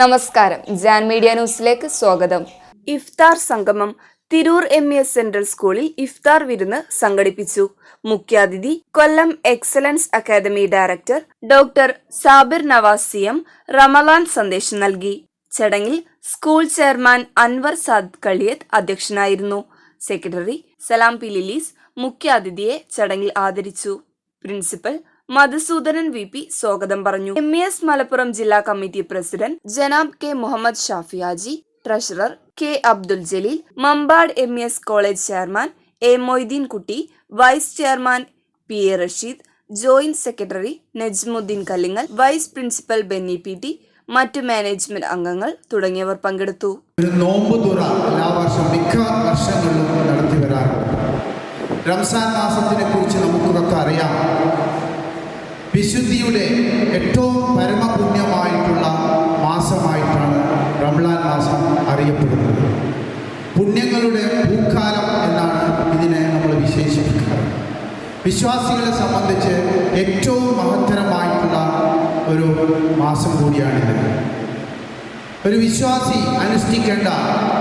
നമസ്കാരം. ജാൻ മീഡിയ ന്യൂസിലേക്ക് സ്വാഗതം. ഇഫ്താർ സംഗമം തിരൂർ എം എസ് സെൻട്രൽ സ്കൂളിൽ ഇഫ്താർ വിരുന്ന് സംഘടിപ്പിച്ചു. മുഖ്യാതിഥി Kollam excellence academy director doctor Sabir Navas C M Ramadan സന്ദേശം നൽകി. ചടങ്ങിൽ സ്കൂൾ ചെയർമാൻ അൻവർ സാദ് കളിയത്ത് അധ്യക്ഷനായിരുന്നു. സെക്രട്ടറി സലാം പി ലിലീസ് മുഖ്യാതിഥിയെ ചടങ്ങിൽ ആദരിച്ചു. പ്രിൻസിപ്പൽ മധുസൂദനൻ വി പി സ്വാഗതം പറഞ്ഞു. എം എസ് മലപ്പുറം ജില്ലാ committee president ജനാബ് K Muhammad Shafiyaji treasurer K Abdul Jaleel Mambad M S college chairman A Moideen Kutty vice chairman P A Rasheed joint secretary Najmuddeen Kallingal vice principal Benny P T മറ്റു management അംഗങ്ങൾ തുടങ്ങിയവർ പങ്കെടുത്തു. നോമ്പ് എല്ലാ വർഷവും നടത്തി വരാറുണ്ട്. റംസാൻ മാസത്തിനെ കുറിച്ച് നമുക്കൊക്കെ അറിയാം. വിശുദ്ധിയുടെ ഏറ്റവും പരമപുണ്യമായിട്ടുള്ള മാസമായിട്ടാണ് റംലാൻ മാസം അറിയപ്പെടുന്നത്. പുണ്യങ്ങളുടെ പൂക്കാലം എന്നാണ് ഇതിനെ നമ്മൾ വിശേഷിപ്പിക്കുന്നത്. വിശ്വാസികളെ സംബന്ധിച്ച് ഏറ്റവും മഹത്തരമായിട്ടുള്ള ഒരു മാസം കൂടിയാണിത്. ഒരു വിശ്വാസി അനുഷ്ഠിക്കേണ്ട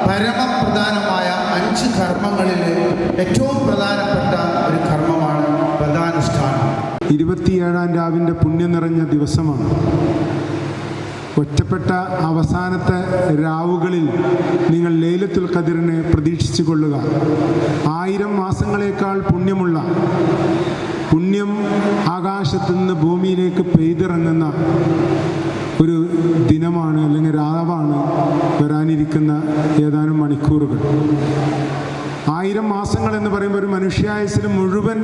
പരമപ്രധാനമായ അഞ്ച് കർമ്മങ്ങളിൽ ഏറ്റവും പ്രധാനപ്പെട്ട ഒരു പ്രധാനുഷ്ഠാനം ഇരുപത്തിയേഴാം രാവിന്റെ പുണ്യം നിറഞ്ഞ ദിവസമാണ്. ഒറ്റപ്പെട്ട അവസാനത്തെ രാവുകളിൽ നിങ്ങൾ ലേലത്തുൽ ഖദിറിനെ പ്രതീക്ഷിച്ചു കൊള്ളുക. ആയിരം മാസങ്ങളേക്കാൾ പുണ്യമുള്ള പുണ്യം ആകാശത്തു നിന്ന് ഭൂമിയിലേക്ക് പെയ്തിറങ്ങുന്ന ഒരു ദിനമാണ് അല്ലെങ്കിൽ രാവാണ് വരാനിരിക്കുന്ന ഏതാനും മണിക്കൂറുകൾ. ആയിരം മാസങ്ങൾ എന്ന് പറയുമ്പോൾ ഒരു മനുഷ്യായുസിന് മുഴുവൻ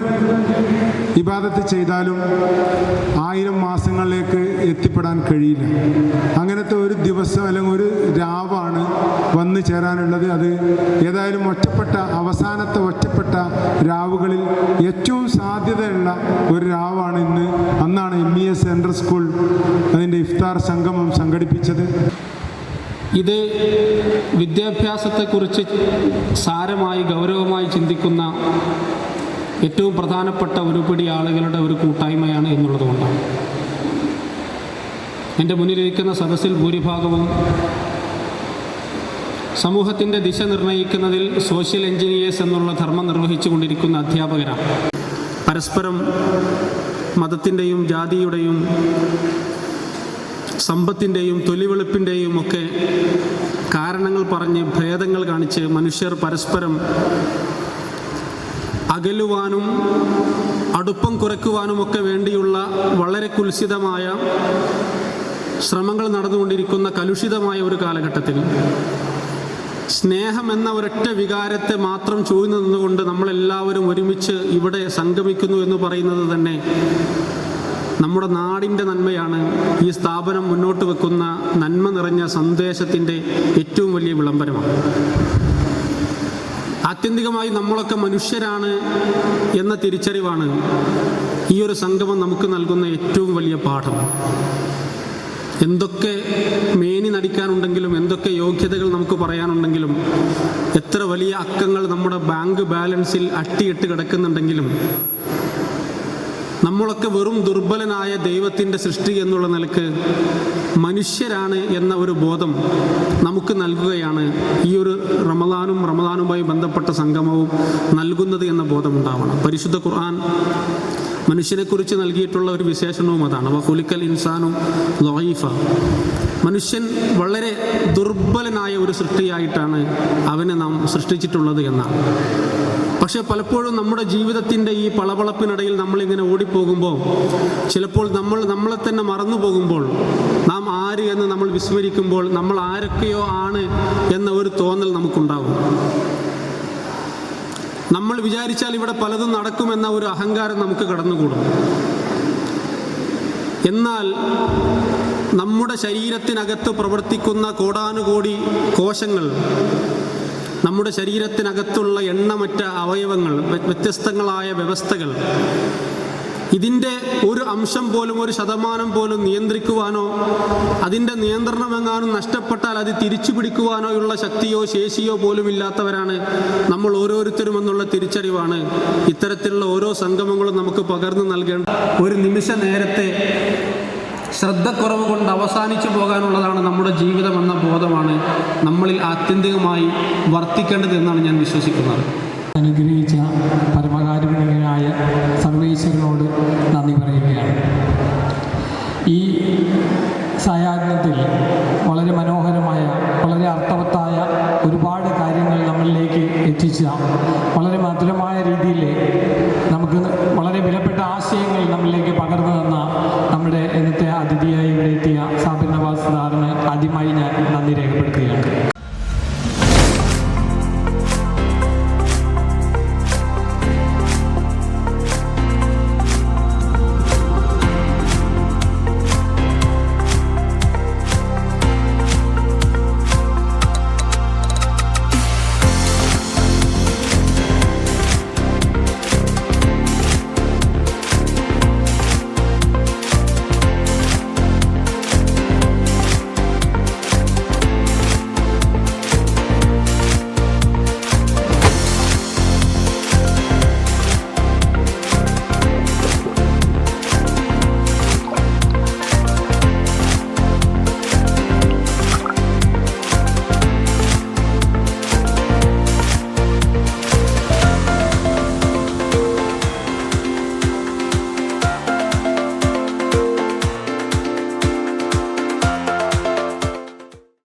ഇബാദത്ത് ചെയ്താലും ആയിരം മാസങ്ങളിലേക്ക് എത്തിപ്പെടാൻ കഴിയില്ല. അങ്ങനത്തെ ഒരു ദിവസം അല്ലെങ്കിൽ ഒരു രാവാണ് വന്നു ചേരാനുള്ളത്. അത് ഏതായാലും ഒറ്റപ്പെട്ട അവസാനത്തെ ഒറ്റപ്പെട്ട രാവുകളിൽ ഏറ്റവും സാധ്യതയുള്ള ഒരു രാവാണ് ഇന്ന്. അന്നാണ് M E S central school അതിന്റെ ഇഫ്താർ സംഗമം സംഘടിപ്പിച്ചത്. ഇത് വിദ്യാഭ്യാസത്തെക്കുറിച്ച് സാരമായി ഗൗരവമായി ചിന്തിക്കുന്ന ഏറ്റവും പ്രധാനപ്പെട്ട ഒരു പിടി ആളുകളുടെ ഒരു കൂട്ടായ്മയാണ് എന്നുള്ളതുകൊണ്ടാണ്. എന്റെ മുന്നിലിരിക്കുന്ന സദസ്സിൽ ഭൂരിഭാഗവും സമൂഹത്തിന്റെ ദിശ നിർണയിക്കുന്നതിൽ സോഷ്യൽ എഞ്ചിനീയേഴ്സ് എന്നുള്ള ധർമ്മം നിർവഹിച്ചു കൊണ്ടിരിക്കുന്ന അധ്യാപകരാണ്. പരസ്പരം മതത്തിന്റെയും ജാതിയുടെയും സമ്പത്തിന്റെയും തൊലിവെളുപ്പിന്റെയും ഒക്കെ കാരണങ്ങൾ പറഞ്ഞ് ഭേദങ്ങൾ കാണിച്ച് മനുഷ്യർ പരസ്പരം അകലുവാനും അടുപ്പം കുറയ്ക്കുവാനുമൊക്കെ വേണ്ടിയുള്ള വളരെ കുൽസിതമായ ശ്രമങ്ങൾ നടന്നുകൊണ്ടിരിക്കുന്ന കലുഷിതമായ ഒരു കാലഘട്ടത്തിൽ സ്നേഹം എന്ന ഒരൊറ്റ വികാരത്തെ മാത്രം ചൂഴ്ന്നു നിന്നുകൊണ്ട് നമ്മളെല്ലാവരും ഒരുമിച്ച് ഇവിടെ സംഗമിക്കുന്നു എന്ന് പറയുന്നത് തന്നെ നമ്മുടെ നാടിന്റെ നന്മയാണ് ഈ സ്ഥാപനം മുന്നോട്ട് വെക്കുന്ന നന്മ നിറഞ്ഞ സന്ദേശത്തിന്റെ ഏറ്റവും വലിയ വിളംബരമാണ്. ആത്യന്തികമായി നമ്മളൊക്കെ മനുഷ്യരാണ് എന്ന തിരിച്ചറിവാണ് ഈ ഒരു സംഗമം നമുക്ക് നൽകുന്ന ഏറ്റവും വലിയ പാഠം. എന്തൊക്കെ മേനി നടിക്കാനുണ്ടെങ്കിലും എന്തൊക്കെ യോഗ്യതകൾ നമുക്ക് പറയാനുണ്ടെങ്കിലും എത്ര വലിയ അക്കങ്ങൾ നമ്മുടെ ബാങ്ക് ബാലൻസിൽ അട്ടിയിട്ട് കിടക്കുന്നുണ്ടെങ്കിലും നമ്മളൊക്കെ വെറും ദുർബലനായ ദൈവത്തിന്റെ സൃഷ്ടി എന്നുള്ള നിലയ്ക്ക് മനുഷ്യരാണ് എന്ന ഒരു ബോധം നമുക്ക് നൽകുകയാണ് ഈ ഒരു റമദാനും റമദാനുമായി ബന്ധപ്പെട്ട സംഗമവും നൽകുന്നത് എന്ന ബോധം ഉണ്ടാവണം പരിശുദ്ധ ഖുർആൻ മനുഷ്യനെക്കുറിച്ച് നൽകിയിട്ടുള്ള ഒരു വിശേഷണവും അതാണ്. വഹുലിക്കൽ ഇൻസാനും ലോയിഫ മനുഷ്യൻ വളരെ ദുർബലനായ ഒരു സൃഷ്ടിയായിട്ടാണ് അവനെ നാം സൃഷ്ടിച്ചിട്ടുള്ളത് എന്നാണ്. പക്ഷേ പലപ്പോഴും നമ്മുടെ ജീവിതത്തിന്റെ ഈ പളപളപ്പിനിടയിൽ നമ്മളിങ്ങനെ ഓടിപ്പോകുമ്പോൾ ചിലപ്പോൾ നമ്മൾ നമ്മളെ തന്നെ മറന്നു പോകുമ്പോൾ നാം ആര് എന്ന് നമ്മൾ വിസ്മരിക്കുമ്പോൾ നമ്മൾ ആരൊക്കെയോ ആണ് എന്ന ഒരു തോന്നൽ നമുക്കുണ്ടാകും നമ്മൾ വിചാരിച്ചാൽ ഇവിടെ പലതും നടക്കുമെന്ന ഒരു അഹങ്കാരം നമുക്ക് കടന്നുകൂടും. എന്നാൽ നമ്മുടെ ശരീരത്തിനകത്ത് പ്രവർത്തിക്കുന്ന കോടാനുകോടി കോശങ്ങൾ നമ്മുടെ ശരീരത്തിനകത്തുള്ള എണ്ണമറ്റ അവയവങ്ങൾ വ്യ- വ്യത്യസ്തങ്ങളായ വ്യവസ്ഥകൾ ഇതിന്റെ ഒരു അംശം പോലും ഒരു ശതമാനം പോലും നിയന്ത്രിക്കുവാനോ അതിന്റെ നിയന്ത്രണമെങ്ങാനും നഷ്ടപ്പെട്ടാൽ അത് തിരിച്ചു പിടിക്കുവാനോ ഉള്ള ശക്തിയോ ശേഷിയോ പോലും ഇല്ലാത്തവരാണ് നമ്മൾ ഓരോരുത്തരും എന്നുള്ള തിരിച്ചറിവാണ് ഇത്തരത്തിലുള്ള ഓരോ സംഗമങ്ങളും നമുക്ക് പകർന്നു നൽകേണ്ട ഒരു നിമിഷ നേരത്തെ ശ്രദ്ധക്കുറവ് കൊണ്ട് അവസാനിച്ചു പോകാനുള്ളതാണ് നമ്മുടെ ജീവിതം എന്ന ബോധമാണ് നമ്മളിൽ ആത്യന്തികമായി വർത്തിക്കേണ്ടത് എന്നാണ് ഞാൻ വിശ്വസിക്കുന്നത്. അനുഗ്രഹിച്ച പരമകാരുണ്യനായ സർവേശ്വരനോട് നന്ദി പറയുകയാണ്. ഈ സായാഹ്നത്തിൽ വളരെ മനോഹരമായ വളരെ അർത്ഥവത്തായ ഒരുപാട് കാര്യങ്ങൾ നമ്മളിലേക്ക് എത്തിച്ച വളരെ മധുരമായ രീതിയിൽ നമുക്ക് വളരെ വിലപ്പെട്ട ആശയങ്ങൾ നമ്മളിലേക്ക്